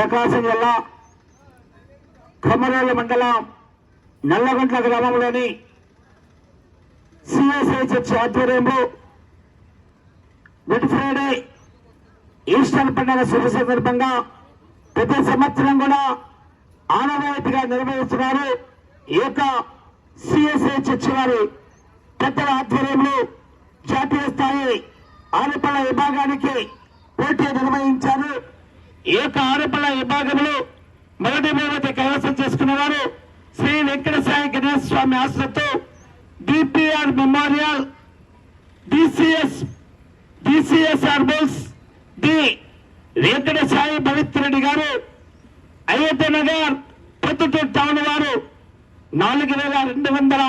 ప్రకాశం జిల్లా కొమరోలు మండలం నల్లగొంట్ల గ్రామంలోని సిఎస్ఐ చర్చి ఆధ్వర్యంలో గుడ్ ఫ్రైడే ఈస్టర్ పండుగ శుభ సందర్భంగా ప్రతి సంవత్సరం కూడా ఆనవాయితీగా నిర్వహిస్తున్నారు ఈ యొక్క సిఎస్ఐ చర్చి వారి. పెద్దల ఆధ్వర్యంలో జాతీయ స్థాయి ఆనపల్ల విభాగానికి పోటీ నిర్వహించారు. ఏక యొక్క విభాగంలో మొదటి బహుమతి కైవసం చేసుకున్న వారు శ్రీ వెంకట సాయి గణేష్ స్వామి ఆశ్రతో డిపిఆర్ మెమోరియల్ డిసిఎస్ డిసిఎస్ ఆర్బోల్స్ డి వెంకట సాయి రెడ్డి గారు అయోధ్య నగర్ పొద్దుటూరు టౌన్ వారు నాలుగు వేల రెండు వందల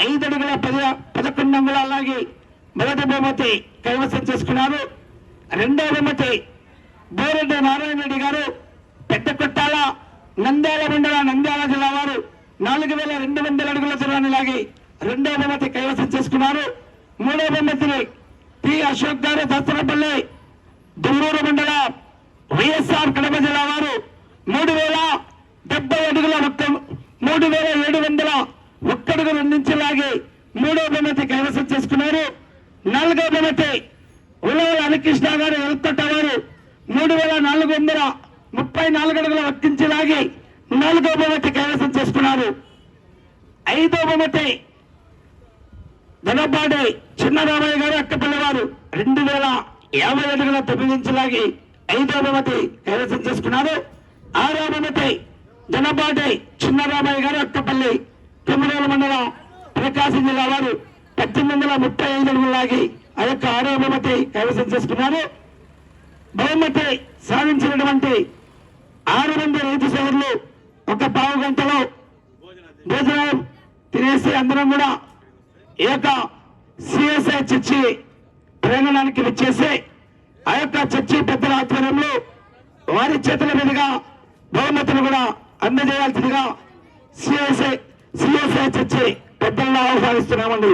ఐదు అడుగుల పది పదకొండు అంగుళాల అలాగే మొదటి బహుమతి కైవసం చేసుకున్నారు. రెండవ బహుమతి బోరెడ్డి నారాయణ రెడ్డి గారు పెద్ద కొట్టాల నంద్యాల మండల నంద్యాల జిల్లా వారు నాలుగు వేల రెండు వందల అడుగుల దూరాన్ని లాగి రెండో బహుమతి కైవసం చేసుకున్నారు. మూడో బహుమతిని పి అశోక్ గారు దసరపల్లి దుమ్మూరు మండల వైఎస్ఆర్ కడప జిల్లా వారు మూడు వేల డెబ్బై అడుగుల ఒక్క మూడు వేల ఏడు వందల ఒక్కడుగు నుంచి లాగి మూడో బహుమతి కైవసం చేసుకున్నారు. నాలుగో బహుమతి ఉలవల హరికృష్ణ గారు ఎల్కొట్ట వారు మూడు వేల నాలుగు వందల ముప్పై నాలుగు అడుగుల వర్తించేలాగి నాలుగో బహుమతి కైవసం చేసుకున్నారు. ఐదో బహుమతి చిన్న చిన్నరామయ్య గారు అక్కపల్లి వారు రెండు వేల యాభై అడుగుల తొమ్మిదించేలాగి ఐదో బహుమతి కైవసం చేసుకున్నారు. ఆరో బహుమతి చిన్న చిన్నరామయ్య గారు అక్కపల్లి తొమ్మిదేల మండలం ప్రకాశం జిల్లా వారు పద్దెనిమిది వందల ముప్పై ఐదు అడుగులాగి ఆ యొక్క ఆరో బహుమతి కైవసం చేసుకున్నారు. బహుమతి సాధించినటువంటి ఆరు మంది రైతు సోదరులు ఒక పావు గంటలో భోజనం తినేసి అందరం కూడా ఈ యొక్క సిఎస్ఐ చర్చి ప్రాంగణానికి వచ్చేసి ఆ యొక్క చర్చి పెద్దల ఆధ్వర్యంలో వారి చేతుల మీదుగా బహుమతులు కూడా అందజేయాల్సిందిగా సిఎస్ఐ సిఎస్ఐ చర్చి పెద్దలను ఆహ్వానిస్తున్నామండి.